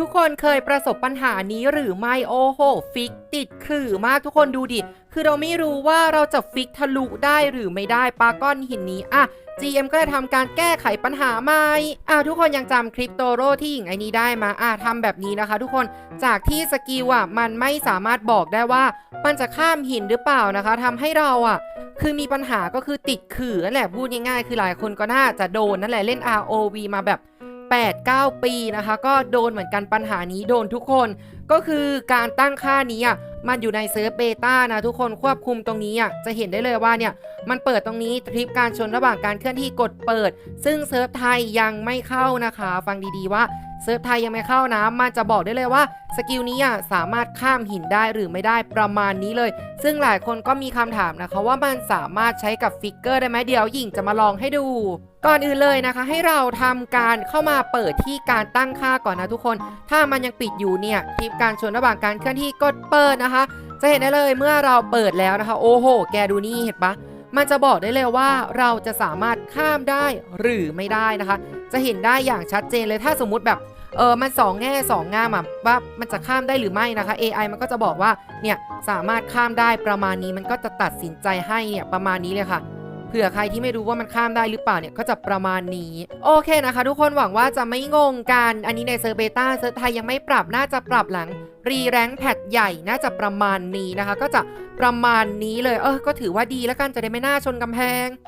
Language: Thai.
ทุกคนเคยประสบปัญหานี้หรือไม่โอ้โห ฟิกติดขื่อมากทุกคนดูดิ คือเราไม่รู้ว่าเราจะฟิกทะลุได้หรือไม่ได้ปาก้อนหินนี้อะ GM ก็เลยทำการแก้ไขปัญหาใหม่อะทุกคนยังจำคริปโตโรที่หญิงไอ้นี้ได้มาอะทำแบบนี้นะคะ ทุกคนจากที่สกิลอะมันไม่สามารถบอกได้ว่า มันจะข้ามหินหรือเปล่านะคะทำให้เราอะ คือมีปัญหาก็คือติดขื่อนั่นแหละพูดง่ายๆคือหลายคนก็น่าจะโดนนั่นแหละเล่น ROV มาแบบ 8-9 ปีนะคะ ก็โดนเหมือนกันปัญหานี้โดนทุกคน ก็คือการตั้งค่านี้อะมันอยู่ในเซิร์ฟเบต้านะทุกคนควบคุมตรงนี้อะจะเห็นได้เลยว่าเนี่ยมันเปิดตรงนี้ทริปการชนระหว่างการเคลื่อนที่กดเปิด ซึ่งเซิร์ฟไทยยังไม่เข้านะคะ ฟังดีๆว่า เซิร์ฟไทยยังไม่เข้านะมันจะบอกได้เลยว่าสกิลนี้อะสามารถข้ามหินได้หรือไม่ได้ประมาณนี้เลย ซึ่งหลายคนก็มีคำถามนะคะว่ามันสามารถใช้กับฟิกเกอร์ได้ไหมเดี๋ยวหญิงจะมาลองให้ดู ก่อนอื่นเลยนะคะ ให้เราทำการเข้ามาเปิดที่การตั้งค่าก่อนนะทุกคน ถ้ามันยังปิดอยู่เนี่ยทริปการชนระหว่างการเคลื่อนที่กดเปิดนะคะ จะเห็นได้เลยเมื่อเราเปิดแล้วนะคะ โอ้โห แกดูนี่เห็นปะ มันจะบอกได้เลยว่าเราจะสามารถข้ามได้หรือไม่ได้นะคะ จะเห็นได้อย่างชัดเจนเลยถ้าสมมุติแบบเออมันสองแง่สองงามอะว่ามันจะข้ามได้หรือไม่นะคะ AI มันก็จะบอกว่าเนี่ยสามารถข้ามได้ประมาณนี้มันก็จะตัดสินใจให้เนี่ยประมาณนี้เลยค่ะเผื่อใครที่ไม่รู้ว่ามันข้ามได้หรือเปล่าเนี่ยก็จะประมาณนี้โอเคนะคะ ทุกคนหวังว่าจะไม่งงกัน อันนี้ในเซอร์เบต้าเซิร์ไทยยังไม่ปรับน่าจะปรับหลัง รีแรงแพดใหญ่น่าจะประมาณนี้นะคะ ก็จะประมาณนี้เลยเออก็ถือว่าดีแล้วกันจะได้ไม่น่าชนกำแพง